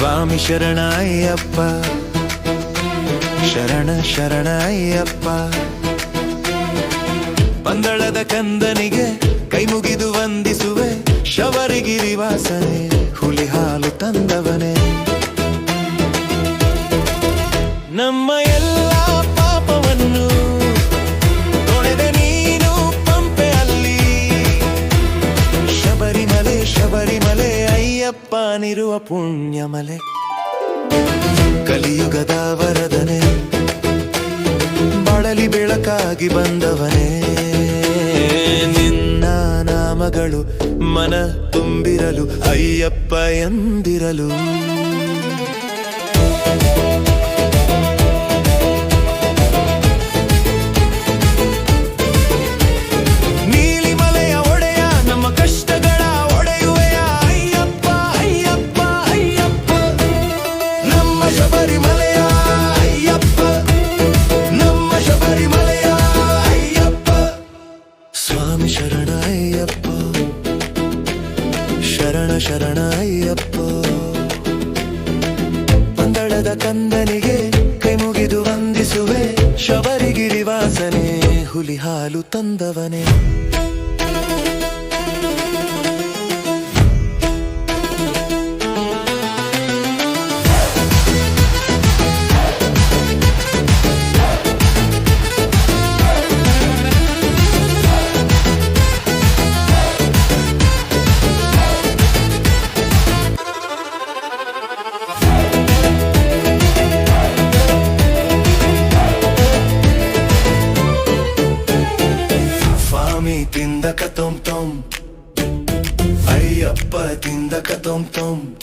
ಸ್ವಾಮಿ ಶರಣಯ್ಯಪ್ಪ. ಶರಣ ಶರಣಯ್ಯಪ್ಪ. ಪಂಗಳದ ಕಂದನಿಗೆ ಕೈ ಮುಗಿದು ವಂದಿಸುವೆ. ಶಬರಿಗಿರಿ ವಾಸನೆ ಹುಲಿ ಹಾಲು ತಂದವನೇ. ಅಯ್ಯಪ್ಪನಿರುವ ಪುಣ್ಯಮಲೆ. ಕಲಿಯುಗದ ವರದನೆ ಬಳಲಿ ಬೆಳಕಾಗಿ ಬಂದವನೇ. ನಿನ್ನ ನಾಮಗಳು ಮನ ತುಂಬಿರಲು ಅಯ್ಯಪ್ಪ ಎಂದಿರಲು. ಶರಣ ಅಯ್ಯಪ್ಪ ಪಂದಳದ ಕಂದನಿಗೆ ಕೈ ಮುಗಿದು ವಂದಿಸುವೆ ಶಬರಿಗಿರಿ ವಾಸನೆ ಹುಲಿ ಹಾಲು ತಂದವನೇ. తిందక తొం తొం. అయ్యప్ప తిందక తొం తొం.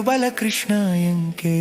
తిరుమల కృష్ణాయంకే